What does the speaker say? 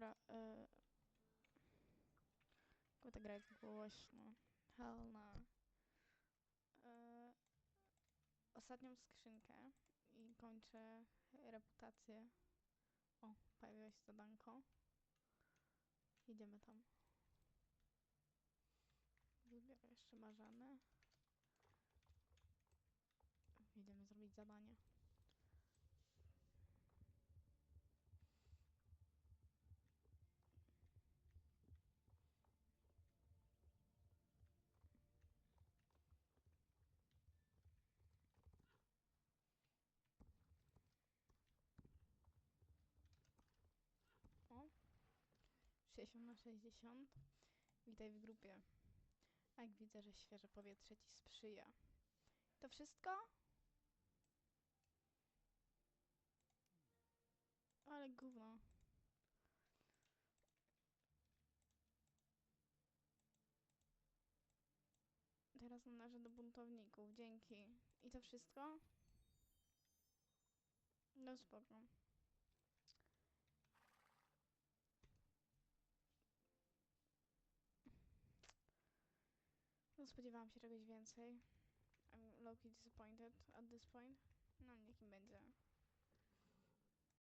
Dobra, yy... Tylko ta gra głośno. Hell no. Yy... Ostatnią skrzynkę i kończę reputację. O, pojawiło się zadanko. Idziemy tam. Wybiorę jeszcze marzane. Idziemy zrobić zadanie. O. 60 na 60. Witaj w grupie. Jak widzę, że świeże powietrze ci sprzyja. To wszystko? Ale gówno. Teraz należę do buntowników. Dzięki. I to wszystko? No spoko. No spodziewałam się czegoś więcej. I'm low-key disappointed at this point. No niech im będzie.